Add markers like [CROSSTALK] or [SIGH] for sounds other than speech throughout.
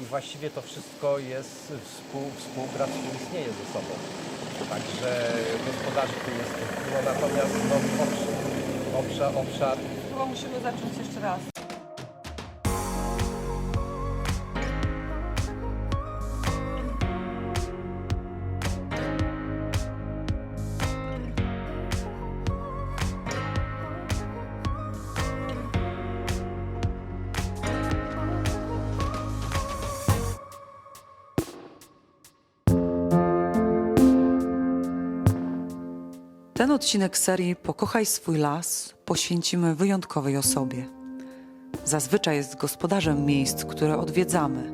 i właściwie to wszystko jest współ, współgra, współistnieje ze sobą. Także gospodarzy tu jest no, natomiast no, obszar, obszar, obszar Chyba musimy zacząć jeszcze raz. Odcinek serii Pokochaj swój las poświęcimy wyjątkowej osobie. Zazwyczaj jest gospodarzem miejsc, które odwiedzamy.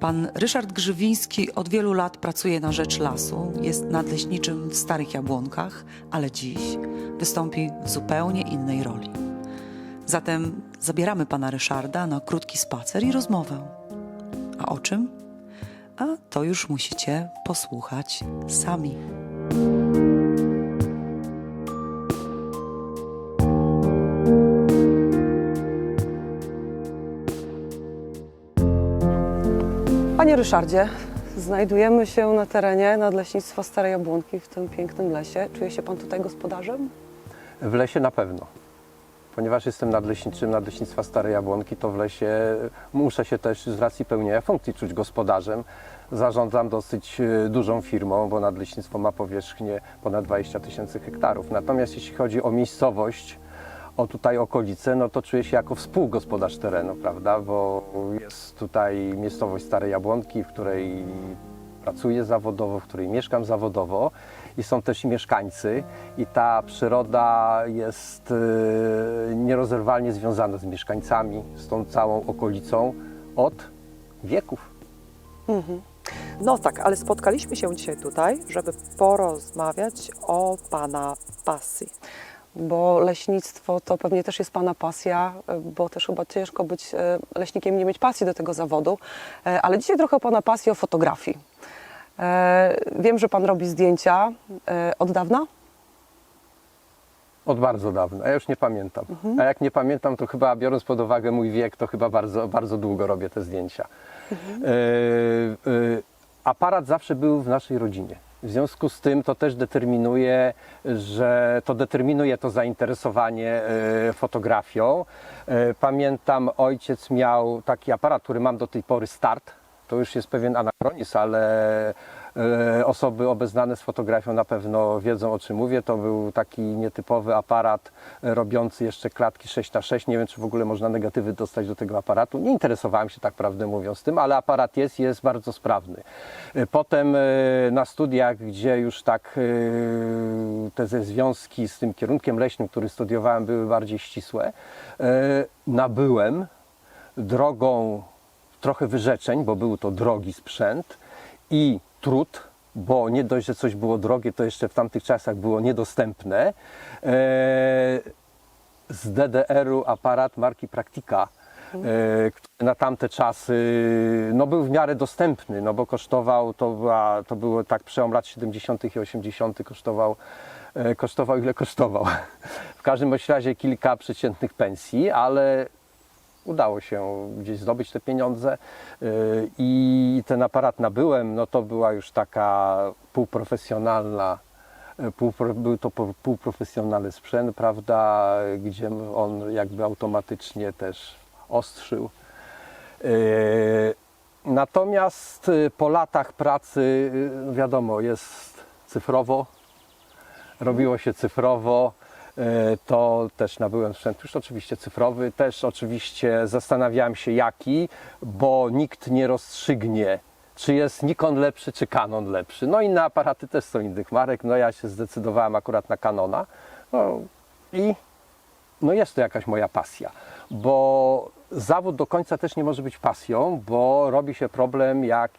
Pan Ryszard Grzywiński od wielu lat pracuje na rzecz lasu, jest nadleśniczym w Starych Jabłonkach, ale dziś wystąpi w zupełnie innej roli. Zatem zabieramy pana Ryszarda na krótki spacer i rozmowę. A o czym? A to już musicie posłuchać sami. Ryszardzie, znajdujemy się na terenie Nadleśnictwa Stare Jabłonki w tym pięknym lesie. Czuje się Pan tutaj gospodarzem? W lesie na pewno. Ponieważ jestem nadleśniczym Nadleśnictwa Stare Jabłonki, to w lesie muszę się też z racji pełnienia funkcji czuć gospodarzem. Zarządzam dosyć e, dużą firmą, bo nadleśnictwo ma powierzchnię ponad 20 tysięcy hektarów. Natomiast jeśli chodzi o miejscowość, o tutaj okolice, no to czuję się jako współgospodarz terenu, prawda? Bo jest tutaj miejscowość Stare Jabłonki, w której pracuję zawodowo, w której mieszkam zawodowo i są też i mieszkańcy i ta przyroda jest e, nierozerwalnie związana z mieszkańcami, z tą całą okolicą od wieków. No tak, ale spotkaliśmy się dzisiaj tutaj, żeby porozmawiać o Pana pasji. Bo leśnictwo to pewnie też jest Pana pasja, e, bo też chyba ciężko być e, leśnikiem i nie mieć pasji do tego zawodu. E, Ale dzisiaj trochę o Pana pasji o fotografii. Wiem, że Pan robi zdjęcia od dawna. Od bardzo dawna, ja już nie pamiętam. A jak nie pamiętam, to chyba biorąc pod uwagę mój wiek, to chyba bardzo, bardzo długo robię te zdjęcia. E, e, aparat zawsze był w naszej rodzinie. W związku z tym to też determinuje, że to determinuje to zainteresowanie e, fotografią. E, Pamiętam, ojciec miał taki aparat, który mam do tej pory start. To już jest pewien anachronizm, ale osoby obeznane z fotografią na pewno wiedzą o czym mówię. To był taki nietypowy aparat e, robiący jeszcze klatki 6 na 6 Nie wiem, czy w ogóle można negatywy dostać do tego aparatu. Nie interesowałem się tak prawdę mówiąc tym, ale aparat jest, jest bardzo sprawny. E, Potem e, na studiach, gdzie już tak e, te ze związki z tym kierunkiem leśnym, który studiowałem, były bardziej ścisłe, e, nabyłem drogą trochę wyrzeczeń, bo był to drogi sprzęt i trud, bo nie dość, że coś było drogie, to jeszcze w tamtych czasach było niedostępne. E, z DDR-u aparat marki Praktika, e, który na tamte czasy no, był w miarę dostępny, no bo kosztował, to, była, to było tak przełom lat 70. i 80. kosztował, e, kosztował ile kosztował. [LAUGHS] W każdym razie kilka przeciętnych pensji, ale udało się gdzieś zdobyć te pieniądze yy, i ten aparat nabyłem, no to była już taka półprofesjonalna, yy, półpro, był to półprofesjonalny sprzęt, prawda, gdzie on jakby automatycznie też ostrzył. Yy, Natomiast po latach pracy, wiadomo, jest cyfrowo, robiło się cyfrowo. E, To też nabyłem sprzęt już oczywiście cyfrowy, też oczywiście zastanawiałem się jaki, bo nikt nie rozstrzygnie, czy jest Nikon lepszy, czy Canon lepszy. No inne aparaty też są innych marek, no ja się zdecydowałem akurat na Canona no, i no jest to jakaś moja pasja, bo zawód do końca też nie może być pasją, bo robi się problem jak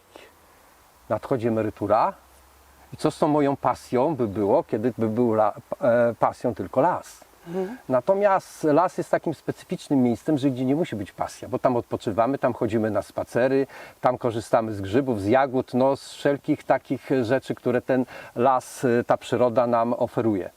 nadchodzi emerytura, i co z tą moją pasją by było, kiedy by był la, e, pasją tylko las? Natomiast las jest takim specyficznym miejscem, że gdzie nie musi być pasja, bo tam odpoczywamy, tam chodzimy na spacery, tam korzystamy z grzybów, z jagód, no, z wszelkich takich rzeczy, które ten las, e, ta przyroda nam oferuje.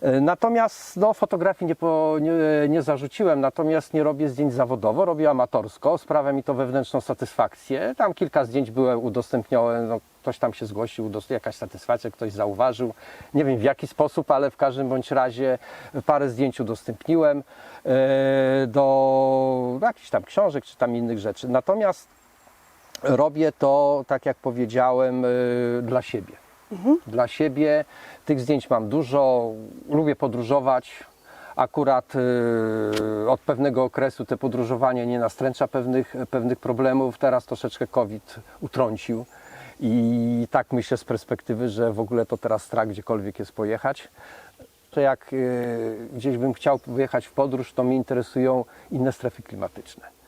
E, Natomiast no, fotografii nie, po, nie, nie zarzuciłem, natomiast nie robię zdjęć zawodowo, robię amatorsko. Sprawia mi to wewnętrzną satysfakcję. Tam kilka zdjęć były udostępnione, no, ktoś tam się zgłosił, jakaś satysfakcja, ktoś zauważył. Nie wiem w jaki sposób, ale w każdym bądź razie parę zdjęć udostępniłem e, do jakichś tam książek czy tam innych rzeczy. Natomiast robię to, tak jak powiedziałem, y, dla siebie. Dla siebie. Tych zdjęć mam dużo, lubię podróżować. Akurat y, od pewnego okresu te podróżowanie nie nastręcza pewnych, pewnych problemów. Teraz troszeczkę COVID utrącił. I tak myślę z perspektywy, że w ogóle to teraz strach gdziekolwiek jest pojechać. To jak y, gdzieś bym chciał wyjechać w podróż, to mnie interesują inne strefy klimatyczne.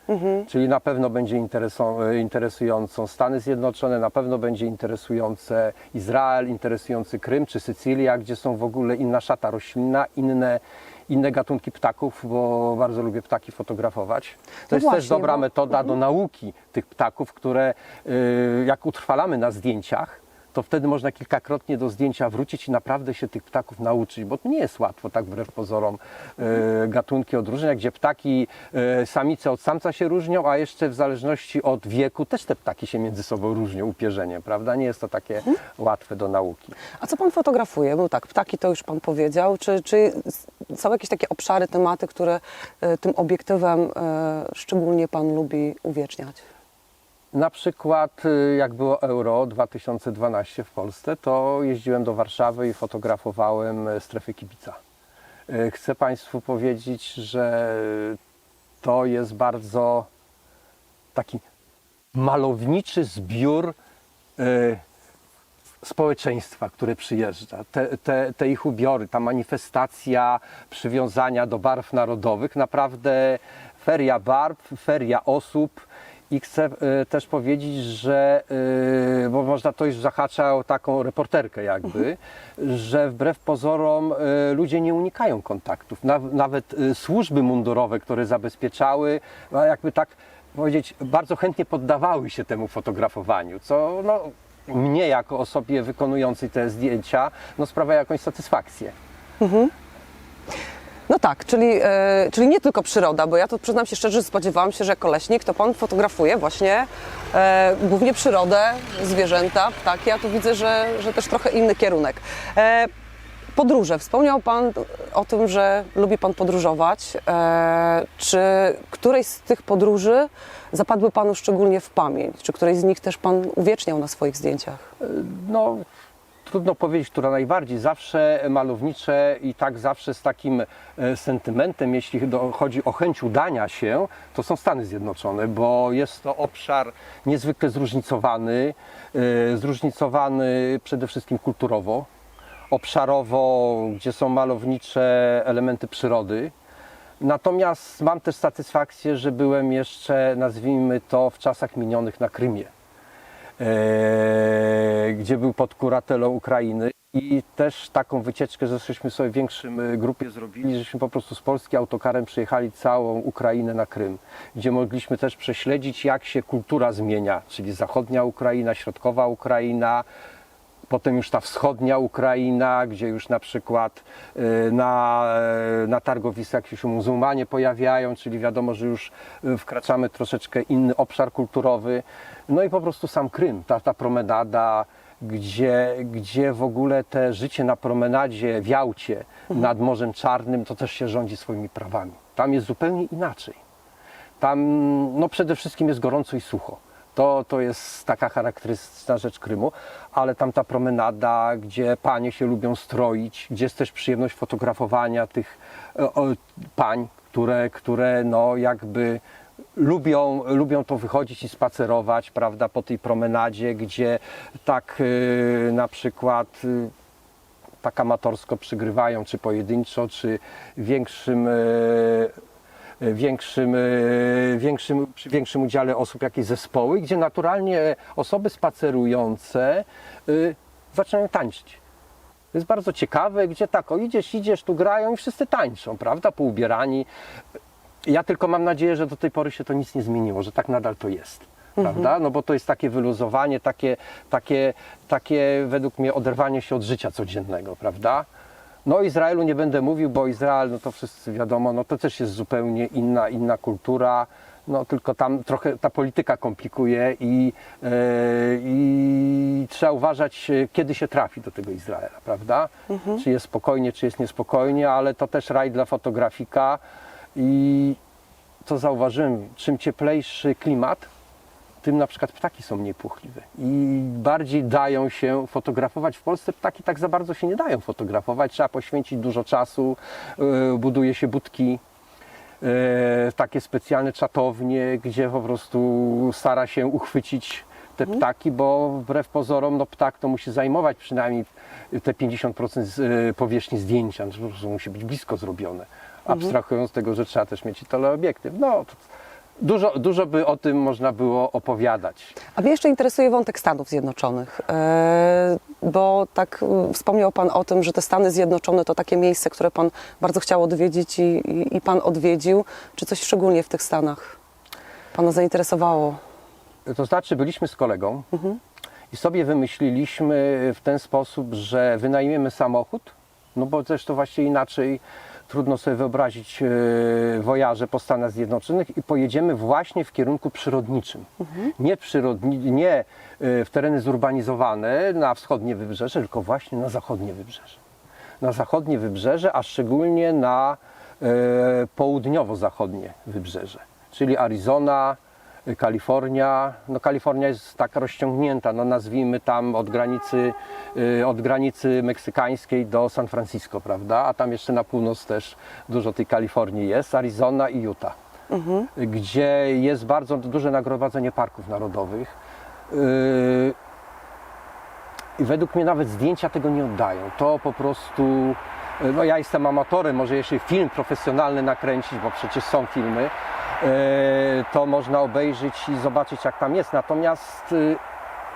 Czyli na pewno będzie interesą, interesującą Stany Zjednoczone, na pewno będzie interesujące Izrael, interesujący Krym czy Sycylia, gdzie są w ogóle inna szata roślinna, inne, inne gatunki ptaków, bo bardzo lubię ptaki fotografować. To No jest też właśnie, dobra bo- metoda do nauki tych ptaków, które y, jak utrwalamy na zdjęciach, to wtedy można kilkakrotnie do zdjęcia wrócić i naprawdę się tych ptaków nauczyć, bo to nie jest łatwo, tak wbrew pozorom, y, gatunki odróżniać, gdzie ptaki, y, samice od samca się różnią, a jeszcze w zależności od wieku też te ptaki się między sobą różnią upierzeniem, prawda? Nie jest to takie łatwe do nauki. A co pan fotografuje? Bo tak, ptaki to już pan powiedział. Czy, czy są jakieś takie obszary, tematy, które e, tym obiektywem e, szczególnie pan lubi uwieczniać? Na przykład y, jak było Euro 2012 w Polsce, to jeździłem do Warszawy i fotografowałem e, strefy kibica. Y, Chcę Państwu powiedzieć, że to jest bardzo taki malowniczy zbiór y, społeczeństwa, które przyjeżdża, te, te, te ich ubiory, ta manifestacja przywiązania do barw narodowych, naprawdę feria barw, feria osób. I chcę y, też powiedzieć, że, y, bo można to już zahacza o taką reporterkę jakby, że wbrew pozorom y, ludzie nie unikają kontaktów. Naw, nawet służby mundurowe, które zabezpieczały, jakby tak powiedzieć, bardzo chętnie poddawały się temu fotografowaniu, co no, mnie jako osobie wykonującej te zdjęcia no, sprawia jakąś satysfakcję. No tak, czyli, e, czyli nie tylko przyroda, bo ja to przyznam się szczerze, że spodziewałam się, że jako leśnik to pan fotografuje właśnie e, głównie przyrodę, zwierzęta, ptaki, a tu widzę, że, że też trochę inny kierunek. E, podróże. Wspomniał pan o tym, że lubi pan podróżować. E, czy któreś z tych podróży zapadły panu szczególnie w pamięć? Czy któreś z nich też pan uwieczniał na swoich zdjęciach? No, trudno powiedzieć, która najbardziej. Zawsze malownicze i tak zawsze z takim e, sentymentem, jeśli chodzi o chęć udania się, to są Stany Zjednoczone, bo jest to obszar niezwykle zróżnicowany, e, zróżnicowany przede wszystkim kulturowo, obszarowo, gdzie są malownicze elementy przyrody. Natomiast mam też satysfakcję, że byłem jeszcze, nazwijmy to, w czasach minionych na Krymie gdzie był pod kuratelą Ukrainy. I też taką wycieczkę, że żeśmy sobie w większym e, grupie zrobili, żeśmy po prostu z Polski autokarem przyjechali całą Ukrainę na Krym, gdzie mogliśmy też prześledzić, jak się kultura zmienia, czyli zachodnia Ukraina, środkowa Ukraina, Potem już ta wschodnia Ukraina, gdzie już na przykład y, na, y, na targowiskach się muzułmanie pojawiają, czyli wiadomo, że już y, wkraczamy troszeczkę inny obszar kulturowy. No i po prostu sam Krym, ta, ta promenada, gdzie, gdzie w ogóle te życie na promenadzie w Jałcie nad Morzem Czarnym, to też się rządzi swoimi prawami. Tam jest zupełnie inaczej. Tam no przede wszystkim jest gorąco i sucho. To, to jest taka charakterystyczna rzecz Krymu, ale tam ta promenada, gdzie panie się lubią stroić, gdzie jest też przyjemność fotografowania tych e, o, pań, które, które no jakby lubią, lubią to wychodzić i spacerować, prawda, po tej promenadzie, gdzie tak e, na przykład e, tak amatorsko przygrywają, czy pojedynczo, czy większym, większym, e, większym, przy większym udziale osób jakieś zespoły, gdzie naturalnie osoby spacerujące e, zaczynają tańczyć. To jest bardzo ciekawe, gdzie tak, o idziesz, idziesz, tu grają i wszyscy tańczą, prawda, poubierani. Ja tylko mam nadzieję, że do tej pory się to nic nie zmieniło, że tak nadal to jest. Prawda? No bo to jest takie wyluzowanie, takie, takie, takie według mnie oderwanie się od życia codziennego, prawda? No o Izraelu nie będę mówił, bo Izrael, no to wszyscy wiadomo, no to też jest zupełnie inna, inna kultura. No tylko tam trochę ta polityka komplikuje i, e, i trzeba uważać, e, kiedy się trafi do tego Izraela, prawda? Czy jest spokojnie, czy jest niespokojnie, ale to też raj dla fotografika i to zauważyłem, czym cieplejszy klimat, tym na przykład ptaki są mniej płochliwe i bardziej dają się fotografować. W Polsce ptaki tak za bardzo się nie dają fotografować, trzeba poświęcić dużo czasu, yy, buduje się budki, yy, takie specjalne czatownie, gdzie po prostu stara się uchwycić te ptaki, bo wbrew pozorom no, ptak to musi zajmować przynajmniej te 50% z, yy, powierzchni zdjęcia, no, po prostu musi być blisko zrobione. Abstrahując z tego, że trzeba też mieć teleobiektyw. No, dużo, dużo by o tym można było opowiadać. A mnie jeszcze interesuje wątek Stanów Zjednoczonych, e, bo tak e, wspomniał Pan o tym, że te Stany Zjednoczone to takie miejsce, które Pan bardzo chciał odwiedzić i, i, Pan odwiedził. Czy coś szczególnie w tych Stanach Pana zainteresowało? To znaczy, byliśmy z kolegą i sobie wymyśliliśmy w ten sposób, że wynajmiemy samochód, no bo zresztą właśnie inaczej trudno sobie wyobrazić e, wojaże po Stanach Zjednoczonych i pojedziemy właśnie w kierunku przyrodniczym. Nie, przyrodni, nie e, w tereny zurbanizowane na wschodnie wybrzeże, tylko właśnie na zachodnie wybrzeże. Na zachodnie wybrzeże, a szczególnie na e, południowo-zachodnie wybrzeże, czyli Arizona, Kalifornia. No Kalifornia jest tak rozciągnięta, no nazwijmy tam od granicy, y, od granicy meksykańskiej do San Francisco, prawda? A tam jeszcze na północ też dużo tej Kalifornii jest, Arizona i Utah, y, gdzie jest bardzo duże nagromadzenie parków narodowych. Y, i według mnie nawet zdjęcia tego nie oddają. To po prostu, e, no ja jestem amatorem, może jeśli film profesjonalny nakręcić, bo przecież są filmy, to można obejrzeć i zobaczyć jak tam jest. Natomiast e,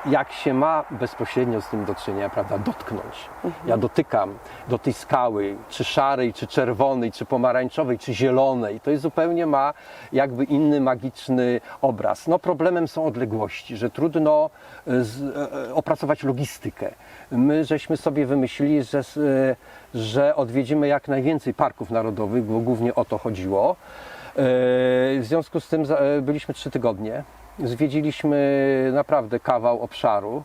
jak się ma bezpośrednio z tym do czynienia, prawda, dotknąć. Ja dotykam do tej skały, czy szarej, czy czerwonej, czy pomarańczowej, czy zielonej. To jest zupełnie ma jakby inny magiczny obraz. No problemem są odległości, że trudno e, z, e, opracować logistykę. My żeśmy sobie wymyślili, że, e, że odwiedzimy jak najwięcej parków narodowych, bo głównie o to chodziło. E, W związku z tym e, byliśmy trzy tygodnie. Zwiedziliśmy naprawdę kawał obszaru.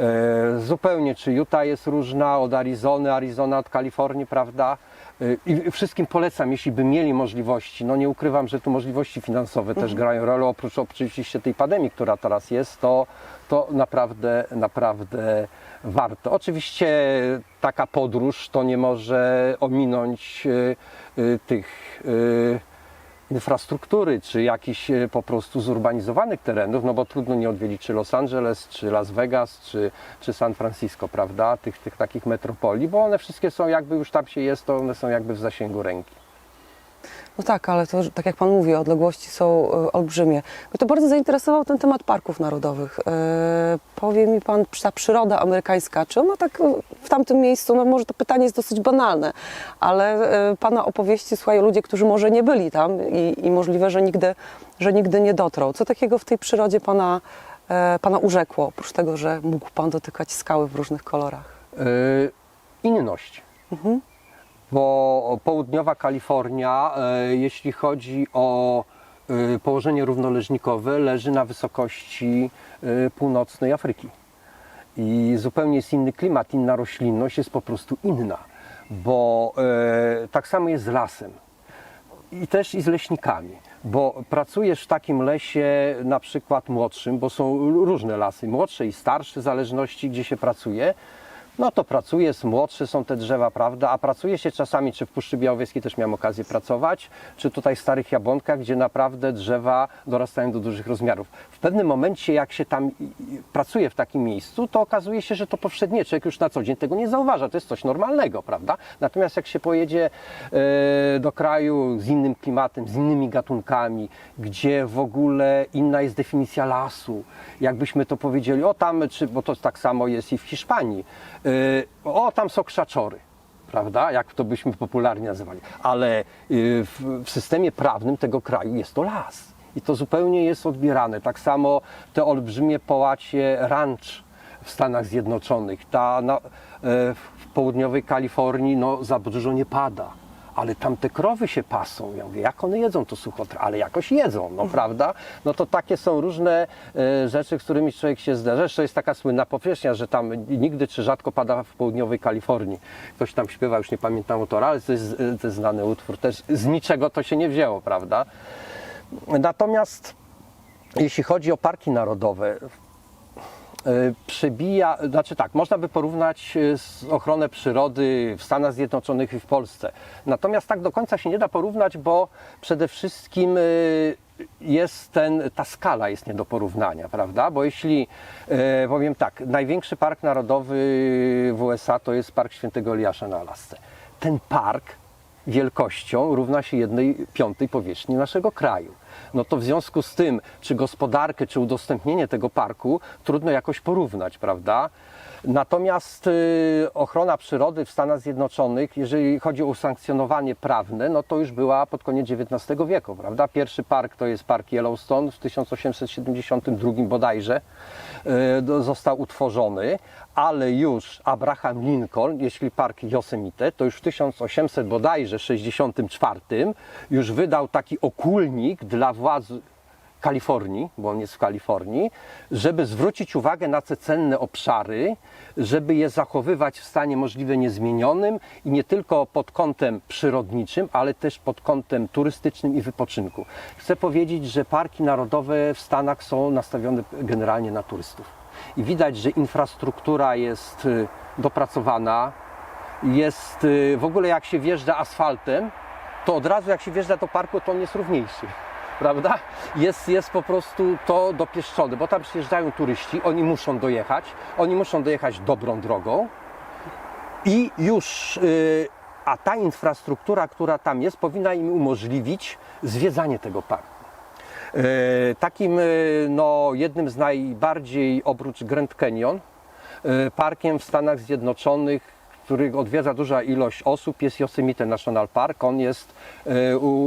E, Zupełnie, czy Utah jest różna od Arizony, Arizona od Kalifornii, prawda? I wszystkim polecam, jeśli by mieli możliwości, no nie ukrywam, że tu możliwości finansowe też grają rolę, oprócz oczywiście tej pandemii, która teraz jest, to, to naprawdę, naprawdę warto. Oczywiście taka podróż to nie może ominąć tych infrastruktury, czy jakichś e, po prostu zurbanizowanych terenów, no bo trudno nie odwiedzić czy Los Angeles, czy Las Vegas, czy, czy San Francisco, prawda, tych, tych takich metropolii, bo one wszystkie są jakby już tam się jest, to one są jakby w zasięgu ręki. No tak, ale to, tak jak Pan mówi, odległości są e, olbrzymie. Mnie to bardzo zainteresował ten temat parków narodowych. E, powie mi Pan, ta przyroda amerykańska, czy ona tak e, w tamtym miejscu, no może to pytanie jest dosyć banalne, ale e, Pana opowieści słuchają ludzie, którzy może nie byli tam i, i możliwe, że nigdy, że nigdy nie dotrą. Co takiego w tej przyrodzie Pana, e, pana urzekło, oprócz tego, że mógł Pan dotykać skały w różnych kolorach? Yy, inność. Bo południowa Kalifornia, e, jeśli chodzi o e, położenie równoleżnikowe, leży na wysokości e, północnej Afryki. I zupełnie jest inny klimat, inna roślinność jest po prostu inna. Bo tak samo jest z lasem i też i z leśnikami, bo pracujesz w takim lesie na przykład młodszym, bo są różne lasy, młodsze i starsze, w zależności gdzie się pracuje. No to pracuje, jest młodsze są te drzewa, prawda, a pracuje się czasami, czy w Puszczy Białowieskiej też miałem okazję pracować, czy tutaj w Starych Jabłonkach, gdzie naprawdę drzewa dorastają do dużych rozmiarów. W pewnym momencie, jak się tam pracuje w takim miejscu, to okazuje się, że to powszednie, człowiek już na co dzień tego nie zauważa, to jest coś normalnego, prawda? Natomiast jak się pojedzie e, do kraju z innym klimatem, z innymi gatunkami, gdzie w ogóle inna jest definicja lasu, jakbyśmy to powiedzieli, o tam, czy, bo to tak samo jest i w Hiszpanii, o tam są krzaczory prawda? Jak to byśmy popularnie nazywali. Ale y, w, w systemie prawnym tego kraju jest to las. I to zupełnie jest odbierane. Tak samo te olbrzymie połacie ranch w Stanach Zjednoczonych. Ta na, e, w południowej Kalifornii no, za dużo nie pada. Ale tam te krowy się pasą. Ja mówię, jak one jedzą to suchotrawę? Ale jakoś jedzą, no prawda? No to takie są różne e, rzeczy, z którymi człowiek się zderza. Jeszcze jest taka słynna powierzchnia, że tam nigdy czy rzadko pada w południowej Kalifornii. Ktoś tam śpiewa, już nie pamiętam autora, ale to jest, e, to jest znany utwór. Też z niczego to się nie wzięło, prawda? Natomiast jeśli chodzi o parki narodowe, y, przebija, znaczy tak, można by porównać y, z ochronę przyrody w Stanach Zjednoczonych i w Polsce. Natomiast tak do końca się nie da porównać, bo przede wszystkim y, jest ten, ta skala jest nie do porównania, prawda? Bo jeśli e, powiem tak, największy park narodowy w USA to jest Park Świętego Eliasza na Alasce. Ten park wielkością równa się jednej piątej powierzchni naszego kraju. No to w związku z tym, czy gospodarkę, czy udostępnienie tego parku trudno jakoś porównać, prawda? Natomiast y, ochrona przyrody w Stanach Zjednoczonych, jeżeli chodzi o usankcjonowanie prawne, no to już była pod koniec XIX wieku, prawda? Pierwszy park to jest park Yellowstone w 1872 bodajże y, został utworzony, ale już Abraham Lincoln, jeśli park Yosemite, to już w 1800 bodajże 64 już wydał taki okulnik dla władz Kalifornii, bo on jest w Kalifornii, żeby zwrócić uwagę na te cenne obszary, żeby je zachowywać w stanie możliwie niezmienionym i nie tylko pod kątem przyrodniczym, ale też pod kątem turystycznym i wypoczynku. Chcę powiedzieć, że parki narodowe w Stanach są nastawione generalnie na turystów. I widać, że infrastruktura jest y, dopracowana, jest y, w ogóle jak się wjeżdża asfaltem, to od razu jak się wjeżdża do parku, to on jest równiejszy. [LAUGHS] Prawda? Jest, jest po prostu to dopieszczone, bo tam przyjeżdżają turyści, oni muszą dojechać, oni muszą dojechać dobrą drogą i już, y, a ta infrastruktura, która tam jest, powinna im umożliwić zwiedzanie tego parku. E, Takim e, no, jednym z najbardziej oprócz Grand Canyon e, parkiem w Stanach Zjednoczonych, których odwiedza duża ilość osób, jest Yosemite National Park. On jest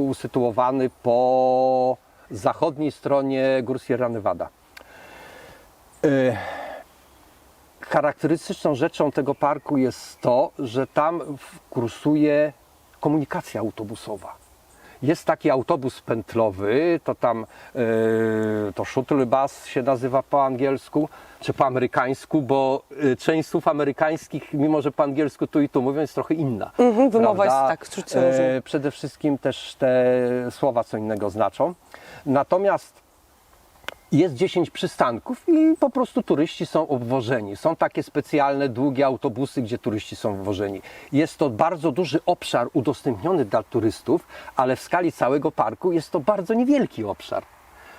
usytuowany po zachodniej stronie gór Sierra Nevada. Charakterystyczną rzeczą tego parku jest to, że tam kursuje komunikacja autobusowa. Jest taki autobus pętlowy, to tam e, to shuttle bus się nazywa po angielsku, czy po amerykańsku, bo e, część słów amerykańskich, mimo że po angielsku tu i tu mówią, jest trochę inna. Mhm, wymowa jest tak, czuć. E, Przede wszystkim też te słowa co innego znaczą. Natomiast jest 10 przystanków i po prostu turyści są obwożeni. Są takie specjalne, długie autobusy, gdzie turyści są obwożeni. Jest to bardzo duży obszar udostępniony dla turystów, ale w skali całego parku jest to bardzo niewielki obszar.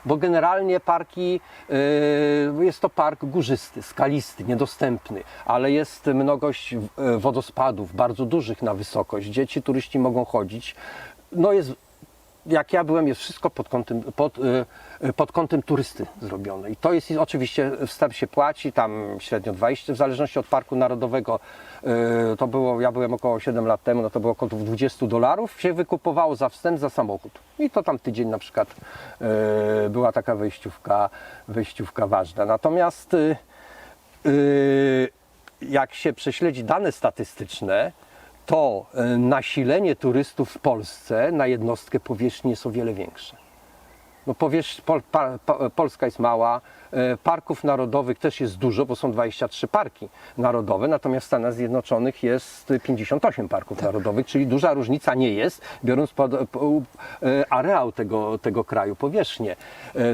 Bo generalnie parki, yy, jest to park górzysty, skalisty, niedostępny, ale jest mnogość yy, wodospadów, bardzo dużych na wysokość, gdzie ci turyści mogą chodzić. No jest jak ja byłem, jest wszystko pod kątem, pod, y, y, pod kątem turysty zrobione. I to jest oczywiście wstęp się płaci, tam średnio 20, w zależności od parku narodowego, y, to było, ja byłem około 7 lat temu, no to było około 20 dolarów, się wykupowało za wstęp, za samochód. I to tam tydzień na przykład była taka wejściówka, wejściówka ważna. Natomiast jak się prześledzi dane statystyczne, to e, nasilenie turystów w Polsce na jednostkę powierzchni jest o wiele większe. No powierz, Pol, pa, pa, Polska jest mała, e, parków narodowych też jest dużo, bo są 23 parki narodowe, natomiast w Stanach Zjednoczonych jest 58 parków narodowych, czyli duża różnica nie jest, biorąc pod po, e, areał tego, tego kraju, powierzchnię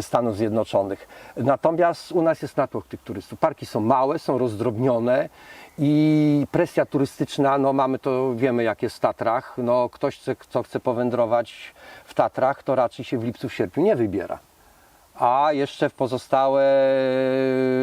Stanów Zjednoczonych. Natomiast u nas jest natłok tych turystów. Parki są małe, są rozdrobnione i presja turystyczna, no mamy to, wiemy jak jest w Tatrach, no ktoś, kto chce powędrować w Tatrach, to raczej się w lipcu, w sierpniu nie wybiera. A jeszcze w, pozostałe,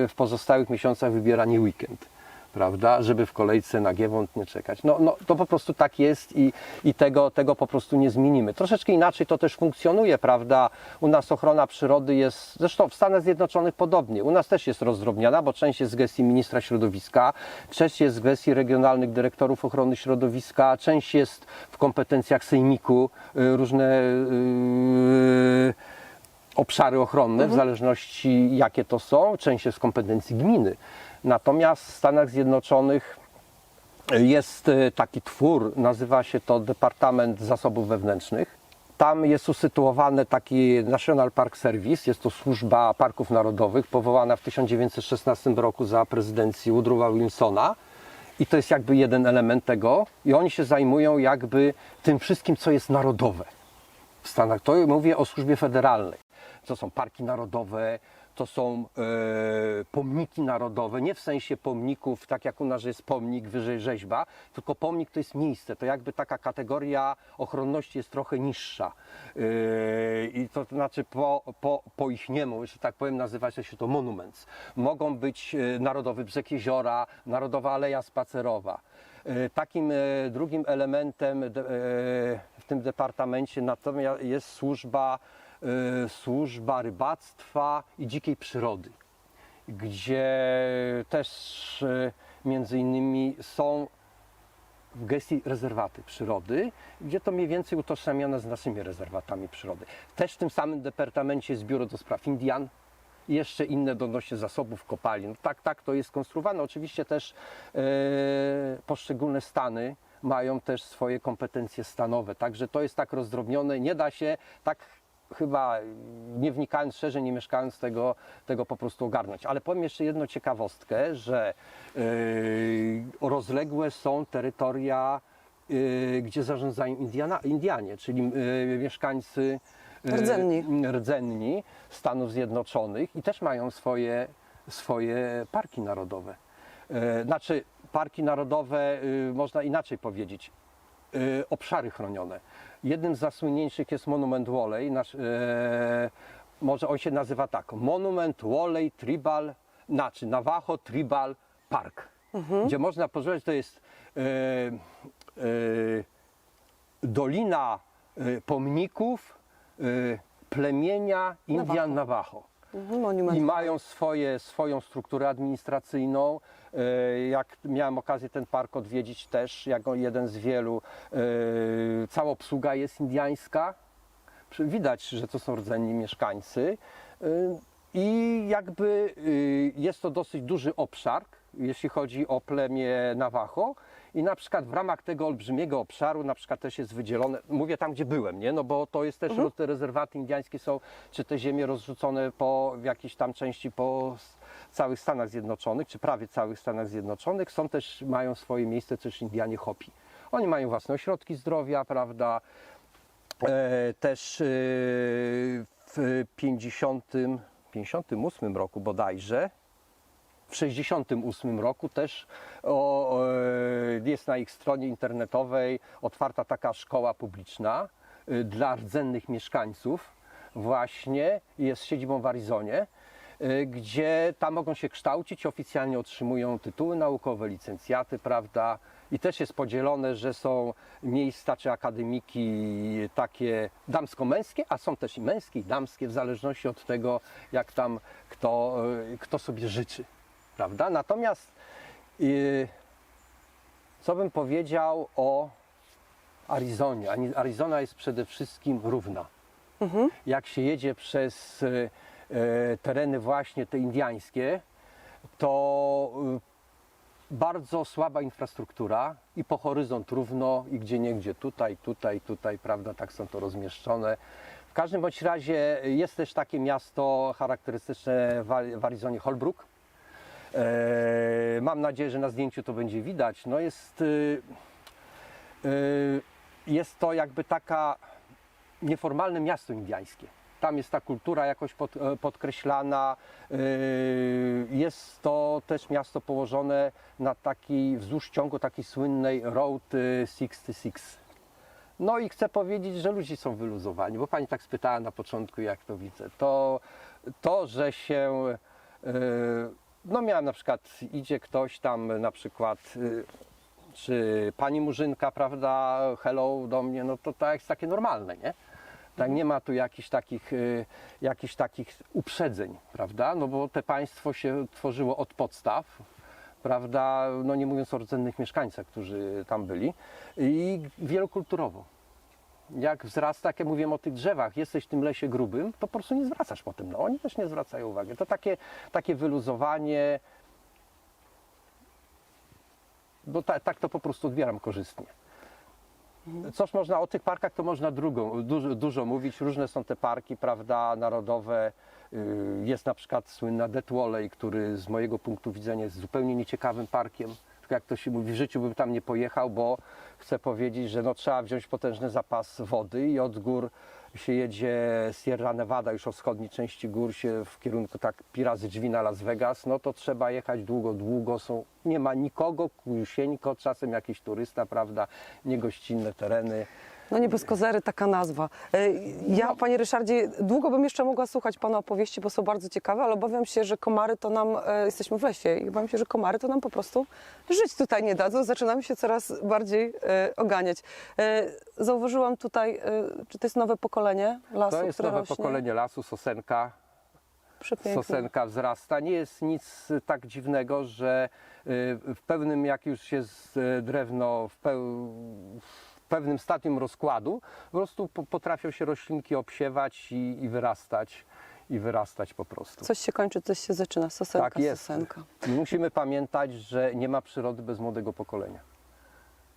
w pozostałych miesiącach wybiera nie weekend, prawda, żeby w kolejce na Giewont nie czekać. No, no to po prostu tak jest i, i tego, tego po prostu nie zmienimy. Troszeczkę inaczej to też funkcjonuje, prawda. U nas ochrona przyrody jest, zresztą w Stanach Zjednoczonych podobnie. U nas też jest rozdrobniona, bo część jest z gestii ministra środowiska, część jest z gestii regionalnych dyrektorów ochrony środowiska, część jest w kompetencjach sejmiku, y, różne y, obszary ochronne, w zależności jakie to są. Część jest w kompetencji gminy. Natomiast w Stanach Zjednoczonych jest e, taki twór, nazywa się to Departament Zasobów Wewnętrznych. Tam jest usytuowany taki National Park Service, jest to służba parków narodowych, powołana w 1916 roku za prezydencji Woodrowa Wilsona. I to jest jakby jeden element tego. I oni się zajmują jakby tym wszystkim, co jest narodowe w Stanach. To mówię o służbie federalnej. To są parki narodowe, to są e, pomniki narodowe, nie w sensie pomników, tak jak u nas jest pomnik, wyżej rzeźba, tylko pomnik to jest miejsce, to jakby taka kategoria ochronności jest trochę niższa. E, I to znaczy po, po, po ich niemu, że tak powiem, nazywa się to monument. Mogą być e, Narodowy Brzeg Jeziora, Narodowa Aleja Spacerowa. E, Takim e, drugim elementem w tym departamencie natomiast jest służba, służba rybactwa i dzikiej przyrody, gdzie też e, między innymi są w gestii rezerwaty przyrody, gdzie to mniej więcej utożsamiane z naszymi rezerwatami przyrody. Też w tym samym departamencie jest biuro do spraw Indian jeszcze inne odnośnie zasobów kopalin. Tak, tak to jest skonstruowane. Oczywiście też e, poszczególne stany mają też swoje kompetencje stanowe, także to jest tak rozdrobnione. Nie da się tak chyba nie wnikając szerzej, nie mieszkając tego, tego po prostu ogarnąć. Ale powiem jeszcze jedną ciekawostkę, że yy, rozległe są terytoria, yy, gdzie zarządzają Indiana, Indianie, czyli yy, mieszkańcy yy, Rdzenni. rdzenni Stanów Zjednoczonych i też mają swoje, swoje parki narodowe. E, Znaczy, parki narodowe, y, można inaczej powiedzieć, y, obszary chronione. Jednym z zasłynniejszych jest Monument Walley. Nasz, e, może on się nazywa tak, Monument Walley Tribal, znaczy Navajo Tribal Park, gdzie można pozwolić, to jest e, e, dolina e, pomników e, plemienia Indian Navajo. Mhm, monument. I mają swoje, swoją strukturę administracyjną. E, Jak miałem okazję ten park odwiedzić też, jako jeden z wielu, e, cała obsługa jest indiańska. Widać, że to są rdzenni mieszkańcy. E, I jakby jest to dosyć duży obszar, jeśli chodzi o plemię Navajo. I na przykład w ramach tego olbrzymiego obszaru na przykład też jest wydzielone, mówię tam gdzie byłem, nie? No bo to jest też, te rezerwaty indiańskie są, czy te ziemie rozrzucone po w jakiejś tam części po całych Stanach Zjednoczonych, czy prawie całych Stanach Zjednoczonych, są też, mają swoje miejsce też Indianie Hopi. Oni mają własne ośrodki zdrowia, prawda? E, też e, w 50, 58 roku bodajże, w 68 roku też o, jest na ich stronie internetowej otwarta taka szkoła publiczna e, dla rdzennych mieszkańców właśnie jest siedzibą w Arizonie, gdzie tam mogą się kształcić, oficjalnie otrzymują tytuły naukowe, licencjaty, prawda? I też jest podzielone, że są miejsca czy akademiki takie damsko-męskie, a są też i męskie i damskie, w zależności od tego, jak tam kto, e, kto sobie życzy, prawda? Natomiast y, co bym powiedział o Arizonie? Arizona jest przede wszystkim równa. Jak się jedzie przez e, e, tereny właśnie te indiańskie, to y, bardzo słaba infrastruktura i po horyzont równo i gdzie niegdzie tutaj, tutaj, tutaj, prawda, tak są to rozmieszczone. W każdym bądź razie jest też takie miasto charakterystyczne w Ari- w Arizonie Holbrook. E, Mam nadzieję, że na zdjęciu to będzie widać. No jest, jest to jakby taka nieformalne miasto indiańskie. Tam jest ta kultura jakoś pod, e, podkreślana. Yy, Jest to też miasto położone na takiej, wzdłuż ciągu takiej słynnej Road y, 66. No i chcę powiedzieć, że ludzie są wyluzowani, bo pani tak spytała na początku, jak to widzę. To, to że się. No miałem na przykład, idzie ktoś tam na przykład. czy pani Murzynka, prawda, hello do mnie, no to tak jest takie normalne, nie? Tak, nie ma tu jakichś takich, y, jakichś takich uprzedzeń, prawda? No bo te państwo się tworzyło od podstaw, prawda? No nie mówiąc o rdzennych mieszkańcach, którzy tam byli i wielokulturowo. jak wzrasta, jak ja o tych drzewach, jesteś w tym lesie grubym, to po prostu nie zwracasz potem. No, oni też nie zwracają uwagi. To takie, takie wyluzowanie, bo ta, tak to po prostu odbieram korzystnie. Coż można o tych parkach, to można drugą, dużo, dużo mówić. Różne są te parki, prawda, narodowe. Yy, Jest na przykład słynna Valley, który z mojego punktu widzenia jest zupełnie nieciekawym parkiem. Tylko jak to się mówi, w życiu bym tam nie pojechał, bo chcę powiedzieć, że no, trzeba wziąć potężny zapas wody i od gór się jedzie Sierra Nevada, już o wschodniej części gór się w kierunku tak pi razy drzwi na Las Vegas, no to trzeba jechać długo, długo, są, nie ma nikogo, kusieńko, czasem jakiś turysta, prawda, niegościnne tereny. No nie bez kozery taka nazwa. E, Ja, No. panie Ryszardzie, długo bym jeszcze mogła słuchać pana opowieści, bo są bardzo ciekawe, ale obawiam się, że komary to nam, e, jesteśmy w lesie i obawiam się, że komary to nam po prostu żyć tutaj nie dadzą. Zaczynamy się coraz bardziej e, oganiać. Zauważyłam tutaj, czy to jest nowe pokolenie lasu, To jest nowe rośnie? pokolenie lasu, sosenka, Przepiękne. sosenka wzrasta. Nie jest nic tak dziwnego, że w pewnym, jak już jest drewno w, peł, pewnym stadium rozkładu, po prostu po- potrafią się roślinki obsiewać i, i wyrastać. I wyrastać po prostu. Coś się kończy, coś się zaczyna. Sosenka, tak jest. sosenka. Musimy pamiętać, że nie ma przyrody bez młodego pokolenia.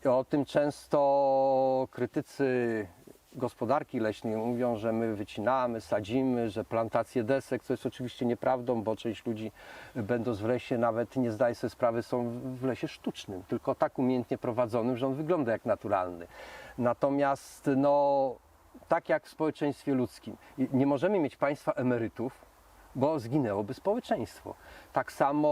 I o tym często krytycy gospodarki leśnej mówią, że my wycinamy, sadzimy, że plantacje desek, co jest oczywiście nieprawdą, bo część ludzi będąc w lesie nawet nie zdaje sobie sprawy, są w lesie sztucznym, tylko tak umiejętnie prowadzonym, że on wygląda jak naturalny. Natomiast no, tak jak w społeczeństwie ludzkim, nie możemy mieć państwa emerytów, bo zginęłoby społeczeństwo. Tak samo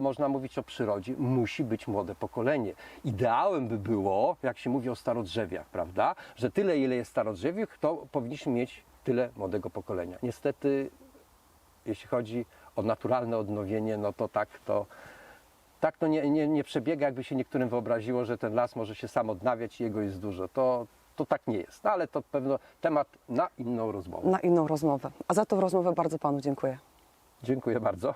można mówić o przyrodzie. Musi być młode pokolenie. Ideałem by było, jak się mówi o starodrzewiach, prawda, że tyle, ile jest starodrzewiech, to powinniśmy mieć tyle młodego pokolenia. Niestety, jeśli chodzi o naturalne odnowienie, no to tak to, tak to nie, nie, nie przebiega, jakby się niektórym wyobraziło, że ten las może się sam odnawiać i jego jest dużo. To, to tak nie jest. No, ale to pewno temat na inną rozmowę. Na inną rozmowę. A za tą rozmowę bardzo panu dziękuję. Dziękuję bardzo.